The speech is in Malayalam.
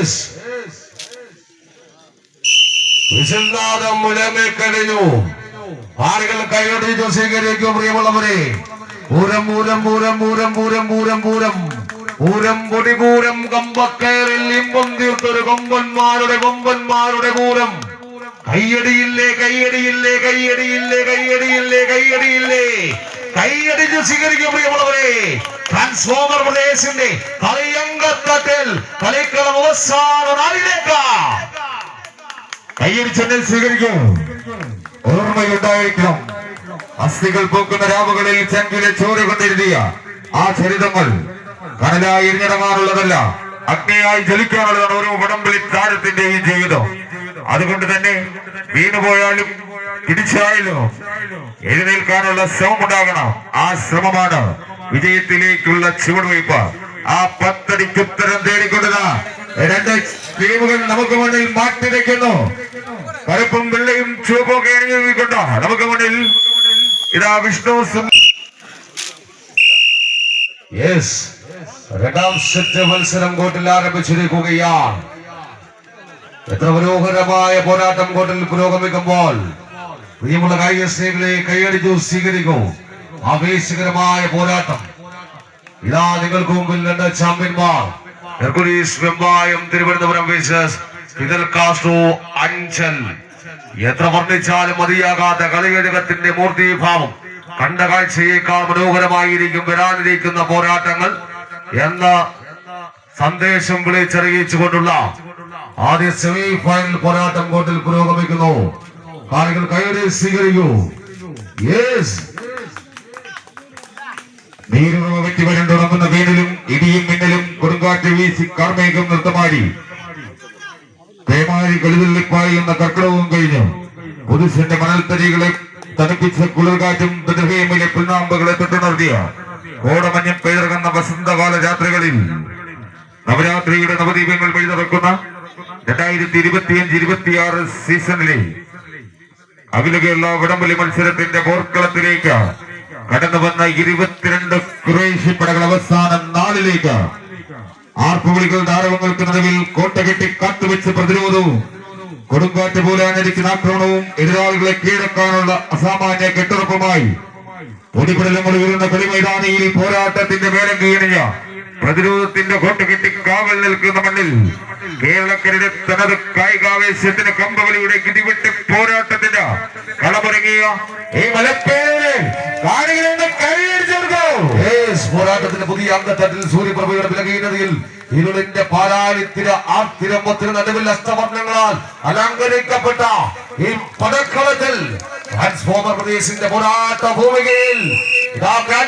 യെസ് വിശുദ്ധാദം മുലമേ കഴിഞ്ഞു. ആളുകൾ കൈയൊടിച്ചു സ്വീകരിക്കും പ്രിയമുള്ളവരെ. പൂരം പൂരം പൂരം പൂരം പൂരം പൂരം പൂരം. പൂരം പൊടിപൂരം കമ്പക്കയറിൽ ഇമ്പം തീർത്തൊരു കൊമ്പന്മാരുടെ കൊമ്പന്മാരുടെ പൂരം. കയ്യടിയില്ലേ കയ്യടിയില്ലേ കയ്യടിയില്ലേ കയ്യടിയില്ലേ കയ്യടിയില്ലേ. കൈയടിച്ച് സ്വീകരിക്കും പ്രിയമുള്ളവരെ. ട്രാൻസ്ഫോമർ പ്രദേശത്തിന്റെ കളിയങ്കത്തട്ടിൽ കളിക്കളം അവസാന നാളിലേക്ക് കയ്യടിച്ചെന്നെ സ്വീകരിക്കും. ഓർമ്മയുണ്ടായിരിക്കണം. അസ്ഥികൾ പോക്കുന്ന രാവുകളിൽ ചെങ്കിലെ ചോര കൊണ്ടിരുതിയ ആ ചരിതങ്ങൾ കനലായി എരിഞ്ഞിടങ്ങാനുള്ളതല്ല അഗ്നിയായി ജ്വലിക്കാനുള്ളതാണ് ഓരോ വടംവലി താരത്തിന്റെയും ജീവിതം. അതുകൊണ്ട് തന്നെ വീണുപോയാലും പിടിച്ചായാലോ എഴുന്നേൽക്കാനുള്ള ശ്രമം ഉണ്ടാകണം ആ ശ്രമമാണ് വിജയത്തിലേക്കുള്ള ചുവടുവയ്പ്. ആ പത്തടിക്കുത്തരം തേടിക്കൊണ്ടതാ രണ്ട് ടീമുകൾ നമുക്ക് മുന്നിൽ മാറ്റി വയ്ക്കുന്നു കറുപ്പും വെള്ളയും ചുവപ്പും ഒക്കെ നമുക്ക് മുന്നിൽ ഇതാ വിഷ്ണു യെസ് രണ്ടാം സെറ്റ് മത്സരം കോട്ടിൽ ആരംഭിച്ചിരിക്കുകയാണ്. എത്ര മനോഹരമായ പോരാട്ടം കോട്ടിൽ പുരോഗമിക്കുമ്പോൾ പ്രിയമുള്ള കൈയടിച്ചു സ്വീകരിക്കൂ. ആവേശകരമായ പോരാട്ടം. ഇതാ നിങ്ങൾക്ക് മുമ്പിൽ രണ്ട് ചാമ്പ്യന്മാർ. Hercules Vembayam Thiruvananthapuram versus Fidel Castro Anchal. എത്ര വർണിച്ചാലും മതിയാകാത്ത കളിയടകത്തിന്റെ മൂർത്തിഭാവം. കണ്ട കാഴ്ചയേക്കാൾ മനോഹരമായിരിക്കും വരാനിരിക്കുന്ന പോരാട്ടങ്ങൾ എന്ന സന്ദേശം വിളിച്ചറിയിച്ചുകൊണ്ടുള്ള ആദ്യ സെമി ഫൈനൽ പോരാട്ടം കോട്ടിൽ പുരോഗമിക്കുന്നു. കാണികൾ കൈയടി സ്വീകരിക്കൂ. യെസ് വീശി കാർമേഘം നൃത്തമാടി. പേമാരി കളിവെള്ളിപ്പായി എന്ന കർക്കിടവും കഴിഞ്ഞു. പുതുശന്റെ മണൽത്തരികളെ തണുപ്പിച്ച കുളിർകാറ്റും ബദർഹേമിലെ പുൽനാമ്പുകളെ തൊട്ടുണർത്തിയ കോടമഞ്ഞം പെയ്തിറങ്ങുന്ന വസന്തകാല രാത്രികളിൽ നവരാത്രിയുടെ നവദീപങ്ങൾ വഴിതറക്കുന്ന രണ്ടായിരത്തി ഇരുപത്തിയഞ്ച് ഇരുപത്തിയാറ് സീസണിലെ അഖില കേരള മത്സരത്തിന്റെ പോർക്കളത്തിലേക്ക് കടന്നു വന്ന ഇരുപത്തിരണ്ട് ക്രൊയേഷ്യ പടകൾ അവസാന നാളിലേക്ക് ആർപ്പുവിളികൾ ധാരവങ്ങൾക്ക് നിലവിൽ കോട്ട കെട്ടി കാത്തുവെച്ച് പ്രതിരോധവും കൊടുങ്കാറ്റ് പോലെ അനുരിക്കുന്ന ആക്രമണവും എതിരാളികളെ കീഴടക്കാനുള്ള അസാമാന്യ കെട്ടുറപ്പുമായി പൊടിപടലങ്ങൾ ഉയരുന്ന കളിമൈതാനിയിൽ പോരാട്ടത്തിന്റെ മേലം കീഴണിഞ്ഞ പ്രതിരോധത്തിന്റെ കോട്ട കെട്ടി കാവൽ നിൽക്കുന്ന മണ്ണിൽ കേരളക്കരുടെ തനത് കായികാവേശത്തിന് കമ്പവലിയുടെ ഇടിവെട്ട് പോരാട്ടത്തിന്റെ കളമൊരുങ്ങിയ ഈ മലപ്പേരെ കാണികളുടെ കൈയടിച്ചെടുക്കൂ പോരാട്ടത്തിന്റെ പുതിയ അംഗത്തട്ടിൽ സൂര്യപ്രഭയുടെ വിലകീനതയിൽ ഇരുളിന്റെ പാലാരിത്തിര ആർത്തിരമ്പത്തിന് നടുവിൽ അസ്തവർണങ്ങളാൽ അലങ്കരിക്കപ്പെട്ട ഈ പടക്കളത്തിൽ ട്രാൻസ്ഫോമർ പ്രദേശിന്റെ പോരാട്ട ഭൂമികയിൽ